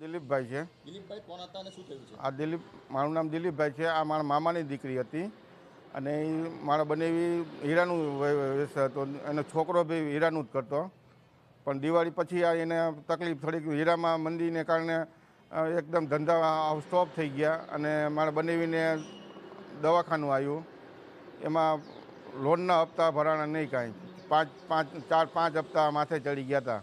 દિલીપભાઈ છે. દિલીપભાઈ કોણ હતા અને શું થયું છે? આ દિલીપ મારું નામ દિલીપભાઈ છે. આ મારા મામાની દીકરી હતી. અને એ મારા બનેવી હીરાનું વ્યવસાય હતો. એનો છોકરો બી હીરાનું જ કરતો. પણ દિવાળી પછી આ એને તકલીફ થોડીક હીરામાં મંદીને કારણે એકદમ ધંધા સ્ટોપ થઈ ગયા. અને મારા બનેવીને દવાખાનું આવ્યું એમાં લોનના હપ્તા ભરાણા નહીં કાંઈ. પાંચ પાંચ ચાર પાંચ હપ્તા માથે ચડી ગયા હતા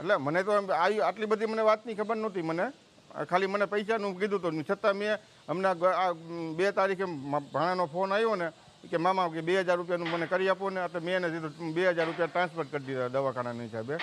એટલે મને તો આવી આટલી બધી મને વાતની ખબર નહોતી મને. ખાલી મને પૈસાનું કીધું હતું છતાં મેં હમણાં બે તારીખે ભાણાનો ફોન આવ્યો ને કે મામા કે બે હજાર રૂપિયાનું મને કરી આપો ને એટલે મેં એને દીધું. બે હજાર રૂપિયા ટ્રાન્સફર કરી દીધા દવાખાનાની હિસાબે.